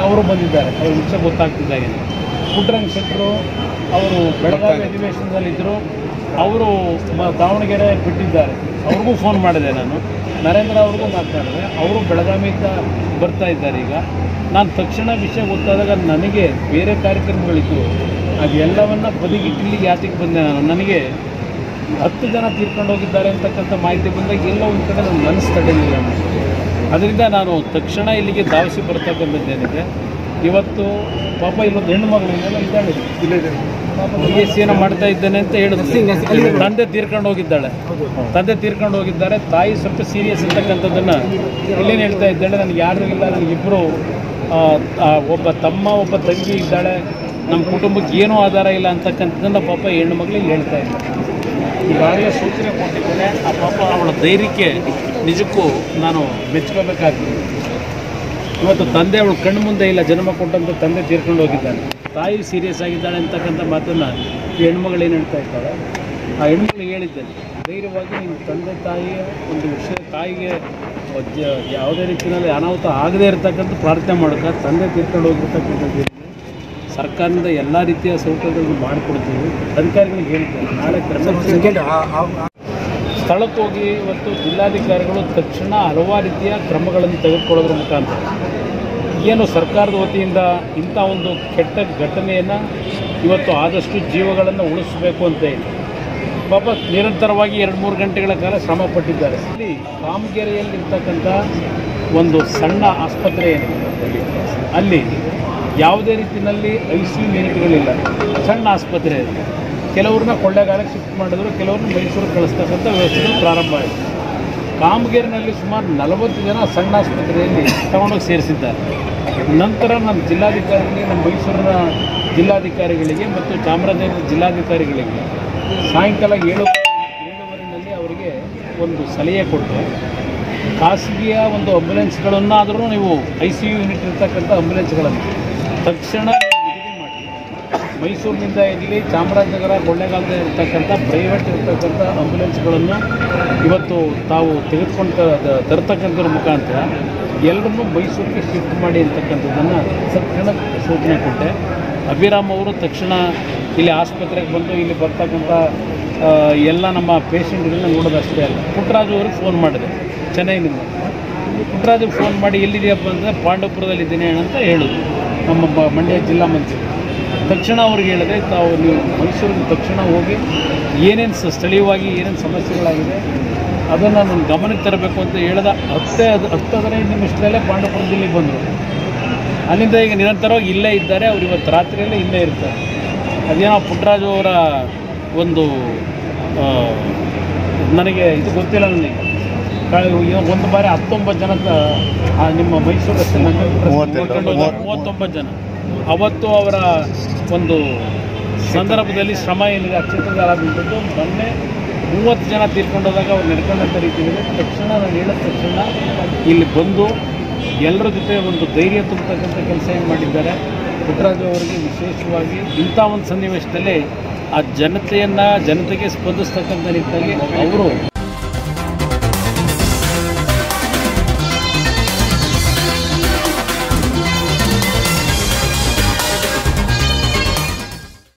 ಅವರು ಬಂದಿದ್ದಾರೆ. ಅವ್ರ ವಿಷಯ ಗೊತ್ತಾಗ್ತಿದ್ದಾಗೆ. ಪುಟ್ಟರಂಗ ಶೆಟ್ಟರು ಅವರು ಬೆಳಗಾವಿ ಅಧಿವೇಶನದಲ್ಲಿದ್ದರು. ಅವರು ದಾವಣಗೆರೆ ಬಿಟ್ಟಿದ್ದಾರೆ. ಅವ್ರಿಗೂ ಫೋನ್ ಮಾಡಿದೆ ನಾನು. ನರೇಂದ್ರ ಅವ್ರಿಗೂ ಮಾತನಾಡಿದೆ ಅವರು ಬೆಳಗಾವಿಯಿಂದ ಬರ್ತಾ ಇದ್ದಾರೆ ಈಗ. ನಾನು ತಕ್ಷಣ ವಿಷಯ ಗೊತ್ತಾದಾಗ ನನಗೆ ಬೇರೆ ಕಾರ್ಯಕ್ರಮಗಳಿತ್ತು. ಅದೆಲ್ಲವನ್ನು ಬದಿಗಿಟ್ಟಿಲ್ಲಿಗೆ ಯಾತಿಗೆ ಬಂದೆ ನಾನು. ನನಗೆ ಹತ್ತು ಜನ ತೀರ್ಕೊಂಡು ಹೋಗಿದ್ದಾರೆ ಅಂತಕ್ಕಂಥ ಮಾಹಿತಿ ಬಂದಾಗ ಎಲ್ಲ ಒಂದು ಕಡೆ ನನ್ನ ಮನಸ್ಸು ತಡೆಯಲಿಲ್ಲ ನನಗೆ. ಅದರಿಂದ ನಾನು ತಕ್ಷಣ ಇಲ್ಲಿಗೆ ಧಾವಿಸಿ ಬರ್ತಕ್ಕಂಥದ್ದೇನಿದೆ. ಇವತ್ತು ಪಾಪ ಇಲ್ಲೊಂದು ಹೆಣ್ಣು ಮಗಳು ಇದೆಲ್ಲ ಇದ್ದಾಳೆ ಬಿ ಎಸ್ ಸಿಯನ್ನು ಮಾಡ್ತಾ ಇದ್ದೇನೆ ಅಂತ ಹೇಳಿದ್ರು. ತಂದೆ ತೀರ್ಕೊಂಡು ಹೋಗಿದ್ದಾಳೆ. ತಂದೆ ತೀರ್ಕೊಂಡು ಹೋಗಿದ್ದಾರೆ. ತಾಯಿ ಸ್ವಲ್ಪ ಸೀರಿಯಸ್ ಇರ್ತಕ್ಕಂಥದ್ದನ್ನು ಇಲ್ಲೇನು ಹೇಳ್ತಾ ಇದ್ದಾಳೆ ನನಗೆ ಯಾರೂ ಇಲ್ಲ. ನನಗಿಬ್ಬರು ಒಬ್ಬ ತಮ್ಮ ಒಬ್ಬ ತಂಗಿ ಇದ್ದಾಳೆ. ನಮ್ಮ ಕುಟುಂಬಕ್ಕೆ ಏನೂ ಆಧಾರ ಇಲ್ಲ ಅಂತಕ್ಕಂಥದ್ದನ್ನು ಪಾಪ ಹೆಣ್ಣು ಮಗಳಿಗೆ ಹೇಳ್ತಾ ಇದ್ದಾರೆ. ಈಗಾಗಲೇ ಸೂಚನೆ ಕೊಟ್ಟಿದ್ದೇನೆ. ಆ ಪಾಪ ಅವಳ ಧೈರ್ಯಕ್ಕೆ ನಿಜಕ್ಕೂ ನಾನು ಮೆಚ್ಕೋಬೇಕಾಗ್ತದೆ ಇವತ್ತು ತಂದೆ ಅವಳು ಕಣ್ಣು ಮುಂದೆ ಇಲ್ಲ, ಜನ್ಮ ಕೊಟ್ಟಂತ ತಂದೆ ತೀರ್ಕೊಂಡು ಹೋಗಿದ್ದಾನೆ. ತಾಯಿ ಸೀರಿಯಸ್ ಆಗಿದ್ದಾಳೆ ಅಂತಕ್ಕಂಥ ಮಾತನ್ನು ಈ ಹೆಣ್ಮಗಳು ಏನು ಹೇಳ್ತಾ ಇದ್ದಾಳೆ ಆ ಹೆಣ್ಮಗಳು ಹೇಳಿದ್ದೇನೆ, ಧೈರ್ಯವಾಗಿ ನಿಮ್ಮ ತಂದೆ ತಾಯಿಯ ಒಂದು ವಿಷಯ, ತಾಯಿಗೆ ಯಾವುದೇ ರೀತಿಯಲ್ಲಿ ಅನಾಹುತ ಆಗದೇ ಇರತಕ್ಕಂಥ ಪ್ರಾರ್ಥನೆ ಮಾಡೋಕೆ ತಂದೆ ತೀರ್ಕೊಂಡು ಹೋಗಿರ್ತಕ್ಕಂಥದ್ದು ಸರ್ಕಾರದಿಂದ ಎಲ್ಲ ರೀತಿಯ ಸೌಕರ್ಯಗಳನ್ನು ಮಾಡಿಕೊಡ್ತೀವಿ. ಅಧಿಕಾರಿಗಳಿಗೆ ಹೇಳ್ತೇವೆ. ನಾಳೆ ಕ್ರಮ ಸ್ಥಳಕ್ಕೆ ಹೋಗಿ ಇವತ್ತು ಜಿಲ್ಲಾಧಿಕಾರಿಗಳು ತಕ್ಷಣ ಹಲವಾರು ರೀತಿಯ ಕ್ರಮಗಳನ್ನು ತೆಗೆದುಕೊಳ್ಳೋದ್ರ ಮುಖಾಂತರ ಏನು ಸರ್ಕಾರದ ವತಿಯಿಂದ ಇಂಥ ಒಂದು ಕೆಟ್ಟ ಘಟನೆಯನ್ನು ಇವತ್ತು ಆದಷ್ಟು ಜೀವಗಳನ್ನು ಉಳಿಸಬೇಕು ಅಂತ ಹೇಳಿ. ಪಾಪ ನಿರಂತರವಾಗಿ ಎರಡು ಮೂರು ಗಂಟೆಗಳ ಕಾಲ ಶ್ರಮ ಪಟ್ಟಿದ್ದಾರೆ. ಇಲ್ಲಿ ಕಾಮಗೆರೆಯಲ್ಲಿರ್ತಕ್ಕಂಥ ಒಂದು ಸಣ್ಣ ಆಸ್ಪತ್ರೆ ಏನಿದೆ ಅಲ್ಲಿ ಯಾವುದೇ ರೀತಿಯಲ್ಲಿ ಐ ಸಿ ಯೂನಿಟ್ಗಳಿಲ್ಲ ಸಣ್ಣ ಆಸ್ಪತ್ರೆ ಇದೆ. ಕೆಲವ್ರನ್ನ ಕೊಳ್ಳೇಗಾಲಕ್ಕೆ ಶಿಫ್ಟ್ ಮಾಡಿದ್ರು, ಕೆಲವ್ರನ್ನ ಮೈಸೂರಿಗೆ ಕಳಿಸ್ತಕ್ಕಂಥ ವ್ಯವಸ್ಥೆಗಳು ಪ್ರಾರಂಭ ಆಯಿತು. ಕಾಮಗೇರಿನಲ್ಲಿ ಸುಮಾರು ನಲವತ್ತು ಜನ ಸಣ್ಣ ಆಸ್ಪತ್ರೆಯಲ್ಲಿ ತಗೊಂಡೋಗಿ ಸೇರಿಸಿದ್ದಾರೆ. ನಂತರ ನಮ್ಮ ಜಿಲ್ಲಾಧಿಕಾರಿಗಳಿಗೆ, ನಮ್ಮ ಮೈಸೂರಿನ ಜಿಲ್ಲಾಧಿಕಾರಿಗಳಿಗೆ ಮತ್ತು ಚಾಮರಾಜನಗರ ಜಿಲ್ಲಾಧಿಕಾರಿಗಳಿಗೆ ಸಾಯಂಕಾಲ ಏಳು ಏಳುವರೆನಲ್ಲಿ ಅವರಿಗೆ ಒಂದು ಸಲಹೆ ಕೊಟ್ಟು ಖಾಸಗಿಯ ಒಂದು ಆಂಬ್ಯುಲೆನ್ಸ್ಗಳನ್ನಾದರೂ ನೀವು ಐ ಸಿ ಯು ಯೂನಿಟ್ ಇರ್ತಕ್ಕಂಥ ಆಂಬ್ಯುಲೆನ್ಸ್ಗಳನ್ನು ತಕ್ಷಣ ಮಾಡಿ. ಮೈಸೂರಿನಿಂದ ಇರಲಿ ಚಾಮರಾಜನಗರ ಕೊಳ್ಳೇಗಾಲದ ಇರ್ತಕ್ಕಂಥ ಪ್ರೈವೇಟ್ ಇರ್ತಕ್ಕಂಥ ಆಂಬ್ಯುಲೆನ್ಸ್ಗಳನ್ನು ಇವತ್ತು ತಾವು ತೆಗೆದುಕೊಂಡು ತರತಕ್ಕಂಥದ್ರ ಮುಖಾಂತರ ಎಲ್ಲರನ್ನೂ ಮೈಸೂರಿಗೆ ಶಿಫ್ಟ್ ಮಾಡಿ ಅಂತಕ್ಕಂಥದ್ದನ್ನು ತಕ್ಷಣ ಸೂಚನೆ ಕೊಟ್ಟೆ. ಅಭಿರಾಮ್ ಅವರು ತಕ್ಷಣ ಇಲ್ಲಿ ಆಸ್ಪತ್ರೆಗೆ ಬಂದು ಇಲ್ಲಿ ಬರ್ತಕ್ಕಂಥ ಎಲ್ಲ ನಮ್ಮ ಪೇಷಂಟ್ಗಳನ್ನ ನೋಡೋದಷ್ಟೇ ಅಲ್ಲ. ಪುಟ್ಟರಾಜು ಅವ್ರಿಗೆ ಫೋನ್ ಮಾಡಿದೆ. ಚೆನ್ನೈನಿಂದ. ಪುಟ್ಟರಾಜು ಫೋನ್ ಮಾಡಿ ಎಲ್ಲಿದೆಯಪ್ಪ ಅಂದರೆ ಪಾಂಡವಪುರದಲ್ಲಿದ್ದೀನಿ ಅಂತ ಹೇಳಿದ್ರು. ನಮ್ಮ ಮಂಡ್ಯ ಜಿಲ್ಲಾ ಮಂತ್ರಿ. ತಕ್ಷಣ ಅವ್ರಿಗೆ ಹೇಳಿದೆ ತಾವು ನೀವು ಮೈಸೂರಿಗೆ ತಕ್ಷಣ ಹೋಗಿ ಏನೇನು ಸ್ಥಳೀಯವಾಗಿ ಏನೇನು ಸಮಸ್ಯೆಗಳಾಗಿದೆ ಅದನ್ನು ನನ್ನ ಗಮನಕ್ಕೆ ತರಬೇಕು ಅಂತ ಹೇಳಿದ ಹತ್ತೇ ಅದು ಹತ್ತು ಹದಿನೈದು ನಿಮಿಷದಲ್ಲೇ ಪಾಂಡವಪುರ ಜಿಲ್ಲೆಗೆ ಬಂದರು. ಅಲ್ಲಿಂದ ಈಗ ನಿರಂತರವಾಗಿ ಇಲ್ಲೇ ಇದ್ದಾರೆ, ಅವ್ರು ಇವತ್ತು ರಾತ್ರಿಯಲ್ಲೇ ಇಲ್ಲೇ ಇರ್ತಾರೆ. ಅದೇನೋ ಪುಟ್ಟರಾಜು ಅವರ ಒಂದು ನನಗೆ ಇದು ಗೊತ್ತಿಲ್ಲ ನನಗೆ. ಒಂದು ಬಾರಿ ಹತ್ತೊಂಬತ್ತು ಜನ ನಿಮ್ಮ ಮೈಸೂರು ಮೂವತ್ತೊಂಬತ್ತು ಜನ. ಅವತ್ತು ಅವರ ಒಂದು ಸಂದರ್ಭದಲ್ಲಿ ಶ್ರಮ ಏನಿದೆ ಅಕ್ಷತಗಾರದಿಂದದ್ದು ಮೊನ್ನೆ ಮೂವತ್ತು ಜನ ತೀರ್ಕೊಂಡೋದಾಗ ಅವ್ರು ನಡ್ಕೊಂಡಂಥ ರೀತಿಯಲ್ಲಿ ತಕ್ಷಣ ನಾನು ಹೇಳಿದ ತಕ್ಷಣ ಇಲ್ಲಿ ಬಂದು ಎಲ್ಲರ ಜೊತೆ ಒಂದು ಧೈರ್ಯ ತುಂಬತಕ್ಕಂಥ ಕೆಲಸ ಏನು ಮಾಡಿದ್ದಾರೆ ಪುಟ್ಟರಾಜು ಅವರಿಗೆ ವಿಶೇಷವಾಗಿ ಇಂಥ ಒಂದು ಸನ್ನಿವೇಶದಲ್ಲಿ ಆ ಜನತೆಯನ್ನು ಜನತೆಗೆ ಸ್ಪಂದಿಸ್ತಕ್ಕಂಥ ನಿಟ್ಟಿನಲ್ಲಿ ಅವರು